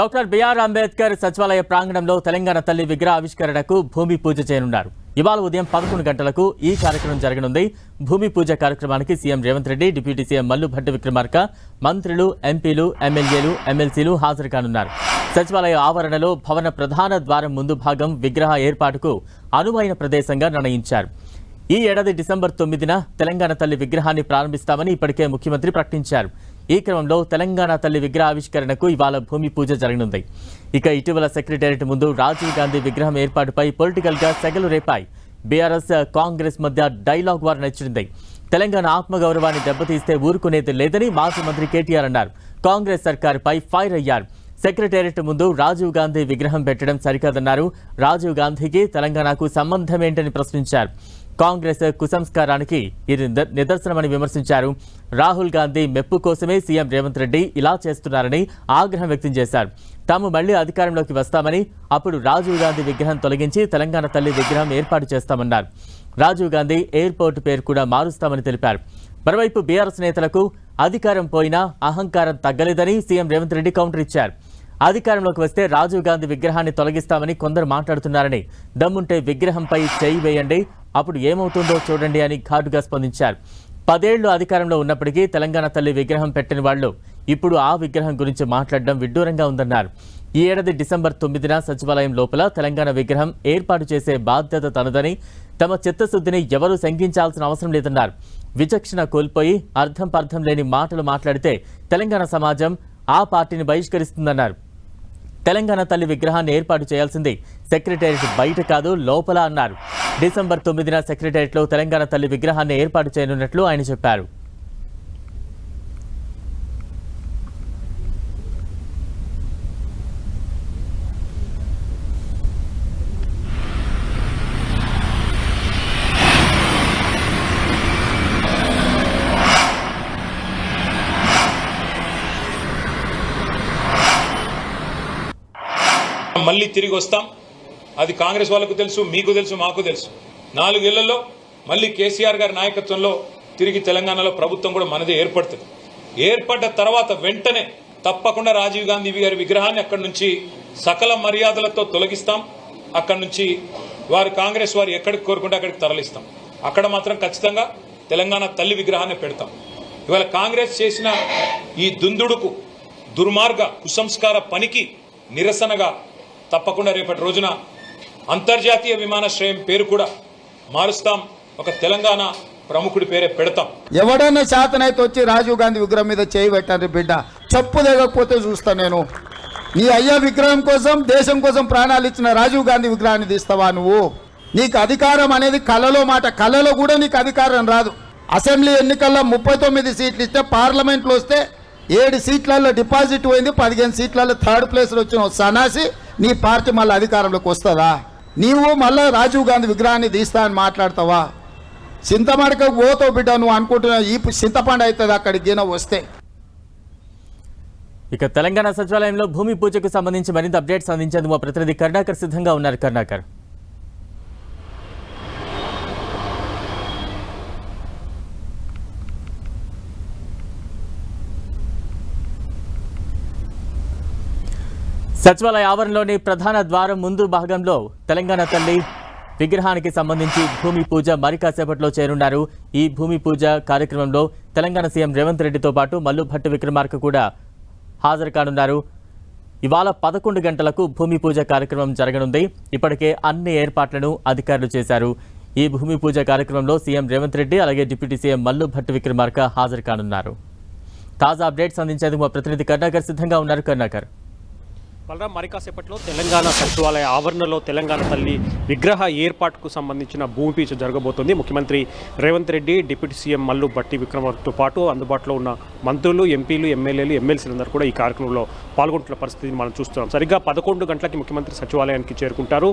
Doctor BR Ambedkar సచివాలయ ప్రాంగణంలో తెలంగాణ తల్లి విగ్రహ ఆవిష్కరణకు భూమి పూజ చేయనున్నారు. ఇవాళ ఉదయం పదకొండు గంటలకు ఈ కార్యక్రమం జరగనుంది. భూమి పూజ కార్యక్రమానికి CM Revanth Reddy deputy CM Mallu Bhatti Vikramarka మంత్రులు ఎంపీలు ఎమ్మెల్యేలు ఎమ్మెల్సీలు హాజరు కానున్నారు. సచివాలయ ఆవరణలో భవన ప్రధాన ద్వారం ముందు భాగం విగ్రహ ఏర్పాటుకు అనువైన ప్రదేశంగా నిర్ణయించారు. ఈ ఏడాది డిసెంబర్ తొమ్మిదిన తెలంగాణ తల్లి విగ్రహాన్ని ప్రారంభిస్తామని ఇప్పటికే ముఖ్యమంత్రి ప్రకటించారు. ఈ క్రమంలో తెలంగాణ తల్లి విగ్రహ ఆవిష్కరణకు ఇవాళ భూమి పూజ జరగనుంది. ఇక ఇటీవల సెక్రటేరియట్ ముందు రాజీవ్ గాంధీ విగ్రహం ఏర్పాటుపై పొలిటికల్గా సెగలు రేపాయి. బీఆర్ఎస్ కాంగ్రెస్ మధ్య డైలాగ్ వార్ నచ్చింది తెలంగాణ ఆత్మగౌరవాన్ని దెబ్బతీస్తే ఊరుకునేది లేదని మాజీ మంత్రి కేటీఆర్ అన్నారు. కాంగ్రెస్ సర్కారుపై ఫైర్ అయ్యారు. సెక్రటేరియట్ ముందు రాజీవ్ గాంధీ విగ్రహం పెట్టడం సరికాదన్నారు. రాజీవ్ గాంధీకి తెలంగాణకు సంబంధం ఏంటని ప్రశ్నించారు. కాంగ్రెస్ కుసంస్కారానికి ఇది నిదర్శనమని విమర్శించారు. రాహుల్ గాంధీ మెప్పు కోసమే సీఎం రేవంత్ రెడ్డి ఇలా చేస్తున్నారని ఆగ్రహం వ్యక్తం చేశారు. తాము మళ్ళీ అధికారంలోకి వస్తామని అప్పుడు రాజీవ్ గాంధీ విగ్రహం తొలగించి తెలంగాణ తల్లి విగ్రహం ఏర్పాటు చేస్తామన్నారు. రాజీవ్ గాంధీ ఎయిర్పోర్ట్ పేరు కూడా మారుస్తామని తెలిపారు. మరోవైపు బీఆర్ఎస్ నేతలకు అధికారం పోయినా అహంకారం తగ్గలేదని సీఎం రేవంత్ రెడ్డి కౌంటర్ ఇచ్చారు. అధికారంలోకి వస్తే రాజీవ్ గాంధీ విగ్రహాన్ని తొలగిస్తామని కొందరు మాట్లాడుతున్నారని దమ్ముంటే విగ్రహంపై చేయి వేయండి అప్పుడు ఏమవుతుందో చూడండి అని ఘాటుగా స్పందించారు. పదేళ్ళు అధికారంలో ఉన్నప్పటికీ తెలంగాణ తల్లి విగ్రహం పెట్టిన వాళ్ళు ఇప్పుడు ఆ విగ్రహం గురించి మాట్లాడడం విడ్డూరంగా ఉందన్నారు. ఈ ఏడాది డిసెంబర్ తొమ్మిదిన సచివాలయం లోపల తెలంగాణ విగ్రహం ఏర్పాటు చేసే బాధ్యత తనదని తమ చిత్తశుద్ధిని ఎవరూ శంకించాల్సిన అవసరం లేదన్నారు. విచక్షణ కోల్పోయి అర్థం పర్థం లేని మాటలు మాట్లాడితే తెలంగాణ సమాజం ఆ పార్టీని బహిష్కరిస్తుందన్నారు. తెలంగాణ తల్లి విగ్రహాన్ని ఏర్పాటు చేయాల్సింది. సెక్రటేరియట్ బయట కాదు లోపల అన్నారు. డిసెంబర్ తొమ్మిదిన సెక్రటేరియట్లో తెలంగాణ తల్లి విగ్రహాన్ని ఏర్పాటు చేయనున్నట్లు ఆయన చెప్పారు. మళ్ళీ తిరిగి వస్తాం. అది కాంగ్రెస్ వాళ్ళకు తెలుసు మీకు తెలుసు మాకు తెలుసు. నాలుగేళ్ళలో మళ్ళీ కేసీఆర్ గారి నాయకత్వంలో తిరిగి తెలంగాణలో ప్రభుత్వం కూడా మనదే ఏర్పడుతుంది. ఏర్పడ్డ తర్వాత వెంటనే తప్పకుండా రాజీవ్ గాంధీ గారి విగ్రహాన్ని అక్కడి నుంచి సకల మర్యాదలతో తొలగిస్తాం. అక్కడి నుంచి వారు కాంగ్రెస్ వారు ఎక్కడికి కోరుకుంటే అక్కడికి తరలిస్తాం. అక్కడ మాత్రం ఖచ్చితంగా తెలంగాణ తల్లి విగ్రహాన్ని పెడతాం. ఇవాళ కాంగ్రెస్ చేసిన ఈ దుందుడుకు దుర్మార్గ కుసంస్కార పనికి నిరసనగా తప్పకుండా రేపటి రోజున అంతర్జాతీయ విమానాశ్రయం పేరు కూడా మారుస్తాం. ఒక తెలంగాణ ప్రముఖుడి పేరే పెడతాం. ఎవడన్నా శాతనైతే వచ్చి రాజీవ్ గాంధీ విగ్రహం మీద చేయి పెట్టండి బిడ్డ. చెప్పు లేకపోతే చూస్తా నేను. నీ అయ్యా విగ్రహం కోసం దేశం కోసం ప్రాణాలు ఇచ్చిన రాజీవ్ గాంధీ విగ్రహాన్ని తీస్తావా నువ్వు? నీకు అధికారం అనేది కళలో మాట. కళలో కూడా నీకు అధికారం రాదు. అసెంబ్లీ ఎన్నికల్లో ముప్పై తొమ్మిది సీట్లు ఇస్తే పార్లమెంట్లో వస్తే ఏడు సీట్లలో డిపాజిట్ పోయింది పదిహేను సీట్లలో థర్డ్ ప్లేస్లో వచ్చిన సనాసి నీ పార్టీ మళ్ళీ అధికారంలోకి వస్తుందా? నీవు మళ్ళీ రాజీవ్ గాంధీ విగ్రహాన్ని తీస్తా అని మాట్లాడతావా? చింతమడక పోతావు బిడ్డ నువ్వు అనుకుంటున్నావు ఈ చింతపండు అవుతుంది అక్కడికి గిన వస్తే. ఇక తెలంగాణ సచివాలయంలో భూమి పూజకు సంబంధించి మరింత అప్డేట్స్ అందించేందుకు మా ప్రతినిధి కరుణాకర్ సిద్ధంగా ఉన్నారు. కరుణాకర్. సచివాలయ ఆవరణలోని ప్రధాన ద్వారం ముందు భాగంలో తెలంగాణ తల్లి విగ్రహానికి సంబంధించి భూమి పూజ మరికాసేపట్లో చేరున్నారు. ఈ భూమి పూజ కార్యక్రమంలో తెలంగాణ సీఎం రేవంత్ రెడ్డితో పాటు మల్లుభట్ట విక్రమార్క కూడా హాజరు కానున్నారు. ఇవాళ పదకొండు గంటలకు భూమి పూజ కార్యక్రమం జరగనుంది. ఇప్పటికే అన్ని ఏర్పాట్లను అధికారులు చేశారు. ఈ భూమి పూజ కార్యక్రమంలో సీఎం రేవంత్ రెడ్డి అలాగే డిప్యూటీ సీఎం మల్లు భట్టి విక్రమార్క హాజరు కానున్నారు. తాజా అప్డేట్స్ అందించేందుకు మా ప్రతినిధి కర్ణాకర్ సిద్ధంగా ఉన్నారు. కర్ణాకర్. బలరాం మరి కాసేపట్లో తెలంగాణ సచివాలయ ఆవరణలో తెలంగాణ తల్లి విగ్రహ ఏర్పాటుకు సంబంధించిన భూమి పూజ జరగబోతోంది. ముఖ్యమంత్రి రేవంత్ రెడ్డి డిప్యూటీ సీఎం మల్లు బట్టి విక్రమార్కతో పాటు అందుబాటులో ఉన్న మంత్రులు ఎంపీలు ఎమ్మెల్యేలు ఎమ్మెల్సీలందరూ కూడా ఈ కార్యక్రమంలో పాల్గొంటున్న పరిస్థితిని మనం చూస్తున్నాం. సరిగ్గా పదకొండు గంటలకి ముఖ్యమంత్రి సచివాలయానికి చేరుకుంటారు.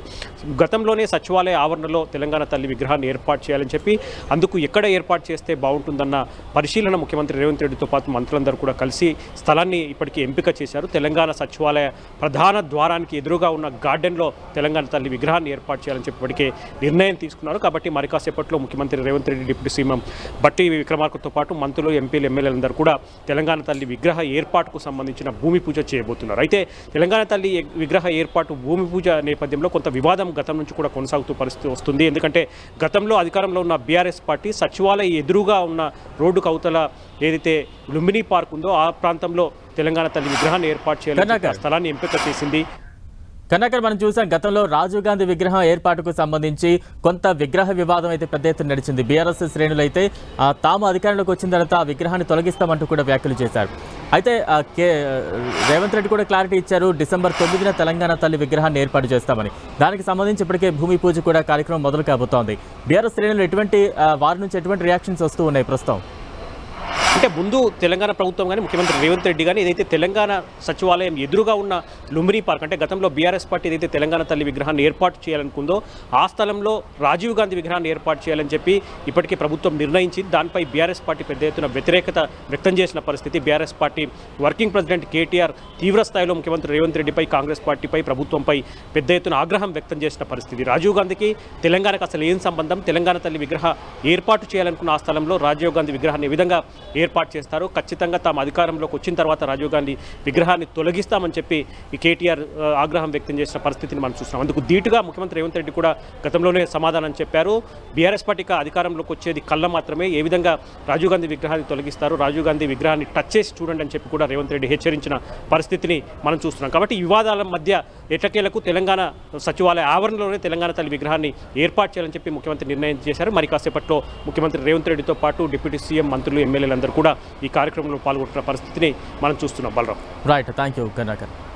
గతంలోనే సచివాలయ ఆవరణలో తెలంగాణ తల్లి విగ్రహాన్ని ఏర్పాటు చేయాలని చెప్పి అందుకు ఎక్కడ ఏర్పాటు చేస్తే బాగుంటుందన్న పరిశీలన ముఖ్యమంత్రి రేవంత్ రెడ్డితో పాటు మంత్రులందరూ కూడా కలిసి స్థలాన్ని ఇప్పటికీ ఎంపిక చేశారు. తెలంగాణ సచివాలయ ప్రధాన ద్వారానికి ఎదురుగా ఉన్న గార్డెన్లో తెలంగాణ తల్లి విగ్రహాన్ని ఏర్పాటు చేయాలని చెప్పి ఇప్పటికే నిర్ణయం తీసుకున్నారు. కాబట్టి మరికాసేపట్లో ముఖ్యమంత్రి రేవంత్ రెడ్డి డిప్యూటీ సీఎం బట్టి విక్రమార్కతో పాటు మంత్రులు ఎంపీలు ఎమ్మెల్యేలందరూ కూడా తెలంగాణ తల్లి విగ్రహ ఏర్పాటుకు సంబంధించిన భూమి పూజ చేయబోతున్నారు అయితే తెలంగాణ తల్లి విగ్రహ ఏర్పాటు భూమి పూజ నేపథ్యంలో కొంత వివాదం గతం నుంచి కూడా కొనసాగుతూ పరిస్థితి వస్తుంది ఎందుకంటే గతంలో అధికారంలో ఉన్న బీఆర్ఎస్ పార్టీ సచివాలయ ఎదురుగా ఉన్న రోడ్డు కవతల ఏదైతే లుంబిని పార్క్ ఉందో ఆ ప్రాంతంలో తెలంగాణ తల్లి విగ్రహాన్ని ఏర్పాటు చేయాలని. స్థలాన్ని ఎంపిక చేసింది కన్నాకర్ మనం చూసాం గతంలో రాజీవ్ గాంధీ విగ్రహం ఏర్పాటుకు సంబంధించి కొంత విగ్రహ వివాదం అయితే పెద్ద ఎత్తున నడిచింది. బీఆర్ఎస్ శ్రేణులు అయితే తాము అధికారంలోకి వచ్చిన తర్వాత ఆ విగ్రహాన్ని తొలగిస్తామంటూ కూడా వ్యాఖ్యలు చేశారు. అయితే కే రేవంత్ రెడ్డి కూడా క్లారిటీ ఇచ్చారు డిసెంబర్ తొమ్మిదిన తెలంగాణ తల్లి విగ్రహాన్ని ఏర్పాటు చేస్తామని. దానికి సంబంధించి ఇప్పటికే భూమి పూజ కూడా కార్యక్రమం మొదలు కాబోతోంది. బీఆర్ఎస్ శ్రేణులు ఎటువంటి వారి నుంచి ఎటువంటి రియాక్షన్స్ వస్తూ ఉన్నాయి ప్రస్తుతం? అంటే ముందు తెలంగాణ ప్రభుత్వం కానీ ముఖ్యమంత్రి రేవంత్ రెడ్డి కానీ ఏదైతే తెలంగాణ సచివాలయం ఎదురుగా ఉన్న లుంబిని పార్క్ అంటే గతంలో బీఆర్ఎస్ పార్టీ ఏదైతే తెలంగాణ తల్లి విగ్రహాన్ని ఏర్పాటు చేయాలనుకుందో ఆ స్థలంలో రాజీవ్ గాంధీ విగ్రహాన్ని ఏర్పాటు చేయాలని చెప్పి ఇప్పటికే ప్రభుత్వం నిర్ణయించింది. దానిపై బీఆర్ఎస్ పార్టీ పెద్ద ఎత్తున వ్యతిరేకత వ్యక్తం చేసిన పరిస్థితి. BRS party working president KTR తీవ్ర స్థాయిలో ముఖ్యమంత్రి రేవంత్ రెడ్డిపై కాంగ్రెస్ పార్టీపై ప్రభుత్వంపై పెద్ద ఎత్తున ఆగ్రహం వ్యక్తం చేసిన పరిస్థితి. రాజీవ్ గాంధీకి తెలంగాణకు అసలు ఏం సంబంధం? తెలంగాణ తల్లి విగ్రహ ఏర్పాటు చేయాలనుకున్న ఆ స్థలంలో రాజీవ్ గాంధీ విగ్రహాన్ని ఏ విధంగా ఏర్పాటు చేస్తారు. ఖచ్చితంగా తాము అధికారంలోకి వచ్చిన తర్వాత రాజీవ్ గాంధీ విగ్రహాన్ని తొలగిస్తామని చెప్పి ఈ కేటీఆర్ ఆగ్రహం వ్యక్తం చేసిన పరిస్థితిని మనం చూస్తున్నాం. అందుకు ధీటుగా ముఖ్యమంత్రి రేవంత్ రెడ్డి కూడా గతంలోనే సమాధానం చెప్పారు. బీఆర్ఎస్ పార్టీకి అధికారంలోకి వచ్చేది కళ్ళ మాత్రమే. ఏ విధంగా రాజీవ్ గాంధీ విగ్రహాన్ని తొలగిస్తారు? రాజీవ్ గాంధీ విగ్రహాన్ని టచ్ చేసి చూడండి అని చెప్పి కూడా రేవంత్ రెడ్డి హెచ్చరించిన పరిస్థితిని మనం చూస్తున్నాం. కాబట్టి వివాదాల మధ్య ఎటకేలకు తెలంగాణ సచివాలయ ఆవరణలోనే తెలంగాణ తల్లి విగ్రహాన్ని ఏర్పాటు చేయాలని చెప్పి ముఖ్యమంత్రి నిర్ణయం చేశారు. మరి కాసేపట్లో ముఖ్యమంత్రి రేవంత్ రెడ్డితో పాటు డిప్యూటీ సీఎం మంత్రులు ఎమ్మెల్యేలందరూ కూడా ఈ కార్యక్రమంలో పాల్గొంటున్న పరిస్థితిని మనం చూస్తున్నాం. బలరాం. Right thank you కన్నాకర్